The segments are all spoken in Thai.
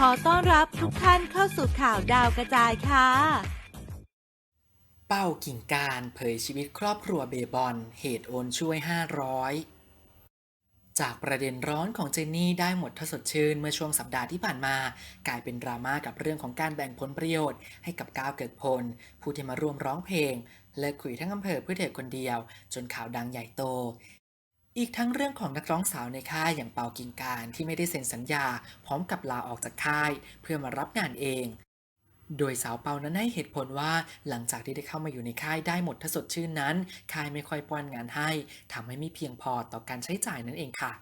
ขอต้อนรับทุกท่านเข้าสู่ข่าวดาวกระจายค่ะ เป้ากิ่งการเผยชีวิตครอบครัวเบบอน เหตุโอนช่วย 500 จากประเด็นร้อนของเจนนี่ได้หมดทสดชื่นเมื่อช่วงสัปดาห์ที่ผ่านมา กลายเป็นดราม่ากับเรื่องของการแบ่งผลประโยชน์ ให้กับก้าวเกิดพล ผู้ที่มาร่วมร้องเพลง และคุยทั้งอำเภอเพื่อเธอคนเดียว จนข่าวดังใหญ่โต อีกทั้งเรื่องของนักร้องสาวในค่ายอย่างเปากิงการที่ไม่ได้เซ็นสัญญา พร้อมกับลาออกจากค่าย เพื่อมารับงานเอง โดยสาวเปานั้นให้เหตุผลว่าหลังจากที่ได้เข้ามาอยู่ในค่ายได้หมดทสดชื่นนั้น ค่ายไม่ค่อยป้อนงานให้ทำให้ไม่เพียงพอต่อการใช้จ่ายนั่นเองค่ะ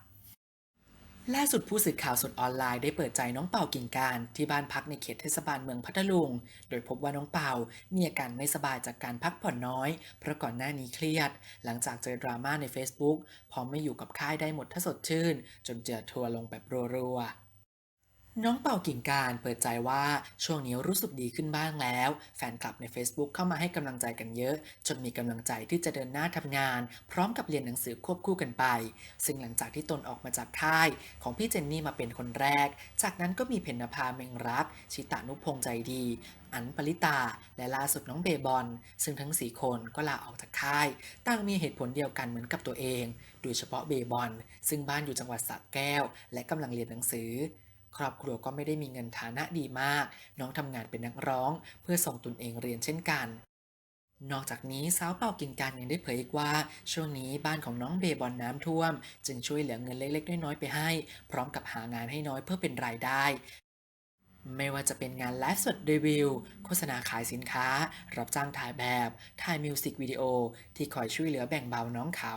ล่าสุดผู้สื่อข่าวสดออนไลน์ได้เปิดใจน้องเป่ากิ่งการที่บ้านพักในเขตเทศบาลเมืองพัทลุง โดยพบว่าน้องเป่ามีอาการไม่สบายจากการพักผ่อนน้อย เพราะก่อนหน้านี้เครียด หลังจากเจอดราม่าใน Facebook พร้อมไม่อยู่กับค่ายได้หมดทสดชื่น จนเจอทัวร์ลงแบบรัวๆ น้องเป่ากิ่งการเปิดใจว่าช่วงนี้รู้สึกดีขึ้นบ้างแล้ว แฟนคลับใน Facebook เข้ามาให้กำลังใจกันเยอะ จนมีกำลังใจที่จะเดินหน้าทำงาน พร้อมกับเรียนหนังสือควบคู่กันไป ซึ่งหลังจากที่ตนออกมาจากค่าย ของพี่เจนนี่มาเป็นคนแรก จากนั้นก็มีเพญนภาเมงรัก ชิตานุพงษ์ใจดี อันปริตา และล่าสุดน้องเบบอลซึ่งทั้ง 4 คนก็ลาออกจากค่าย ต่างมีเหตุผลเดียวกันเหมือนกับตัวเอง โดยเฉพาะเบบอลซึ่งบ้านอยู่จังหวัดสระแก้ว และกำลังเรียนหนังสือ ครอบครัวก็ไม่ได้มีเงินฐานะดีมาก น้องทำงานเป็นนักร้อง เพื่อส่งตนเองเรียนเช่นกัน นอกจากนี้สาวเป่ากินการยังได้เผยอีกว่า ช่วงนี้บ้านของน้องเบบอลน้ำท่วม จึงช่วยเหลือเงินเล็กๆน้อยๆไปให้ พร้อมกับหางานให้น้อยเพื่อเป็นรายได้ไม่ว่าจะเป็นงานไลฟ์สดรีวิว โฆษณาขายสินค้า รับจ้างถ่ายแบบ ถ่ายมิวสิกวิดีโอ ที่คอยช่วยเหลือแบ่งเบาน้องเขา